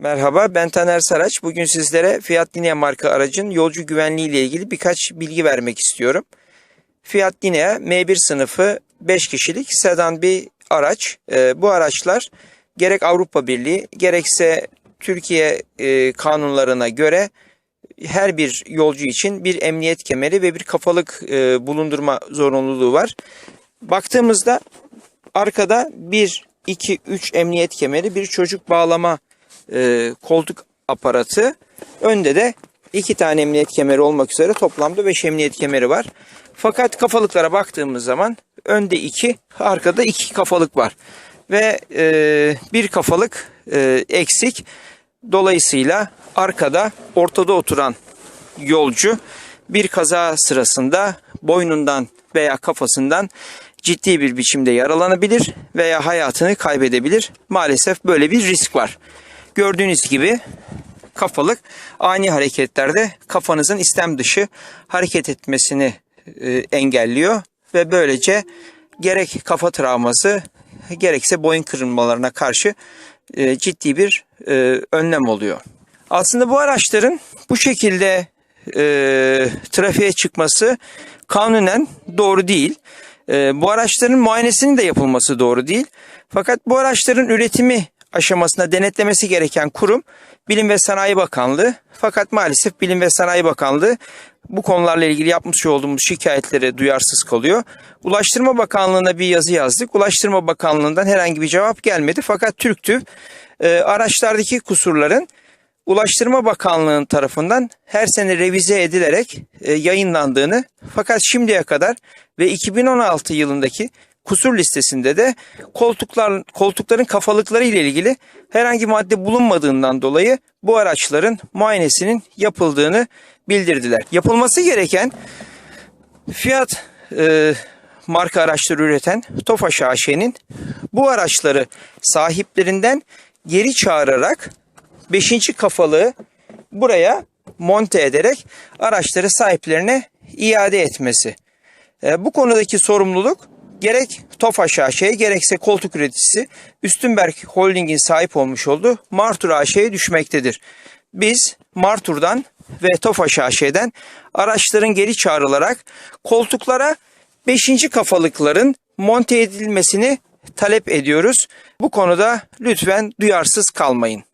Merhaba ben Taner Saraç. Bugün sizlere Fiat Linea marka aracın yolcu güvenliği ile ilgili birkaç bilgi vermek istiyorum. Fiat Linea M1 sınıfı 5 kişilik sedan bir araç. Ee, bu araçlar gerek Avrupa Birliği gerekse Türkiye e, kanunlarına göre her bir yolcu için bir emniyet kemeri ve bir kafalık e, bulundurma zorunluluğu var. Baktığımızda arkada 1, 2, 3 emniyet kemeri, bir çocuk bağlama e, koltuk aparatı. Önde de iki tane emniyet kemeri olmak üzere toplamda 5 emniyet kemeri var. Fakat kafalıklara baktığımız zaman önde 2, arkada 2 kafalık var. Ve e, bir kafalık e, eksik. Dolayısıyla arkada ortada oturan yolcu bir kaza sırasında boynundan veya kafasından ciddi bir biçimde yaralanabilir veya hayatını kaybedebilir. Maalesef böyle bir risk var. Gördüğünüz gibi kafalık ani hareketlerde kafanızın istem dışı hareket etmesini e, engelliyor ve böylece gerek kafa travması gerekse boyun kırılmalarına karşı e, ciddi bir e, önlem oluyor. Aslında bu araçların bu şekilde e, trafiğe çıkması kanunen doğru değil. E, bu araçların muayenesinin de yapılması doğru değil. Fakat bu araçların üretimi aşamasında denetlemesi gereken kurum Bilim ve Sanayi Bakanlığı. Fakat maalesef Bilim ve Sanayi Bakanlığı bu konularla ilgili yapmış olduğumuz şikayetlere duyarsız kalıyor. Ulaştırma Bakanlığı'na bir yazı yazdık. Ulaştırma Bakanlığı'ndan herhangi bir cevap gelmedi. Fakat TÜRKTÜV e, araçlardaki kusurların Ulaştırma Bakanlığı'nın tarafından her sene revize edilerek e, yayınlandığını fakat şimdiye kadar ve 2016 yılındaki kusur listesinde de koltuklar koltukların kafalıkları ile ilgili herhangi madde bulunmadığından dolayı bu araçların muayenesinin yapıldığını bildirdiler. Yapılması gereken Fiat e, marka araçları üreten Tofaş AŞ'nin bu araçları sahiplerinden geri çağırarak 5. kafalığı buraya monte ederek araçları sahiplerine iade etmesi. E, bu konudaki sorumluluk gerek Tofaş AŞ'ye gerekse koltuk üreticisi Üstünberg Holding'in sahip olmuş olduğu Martur AŞ'ye düşmektedir. Biz Martur'dan ve Tofaş AŞ'den araçların geri çağrılarak koltuklara 5. kafalıkların monte edilmesini talep ediyoruz. Bu konuda lütfen duyarsız kalmayın.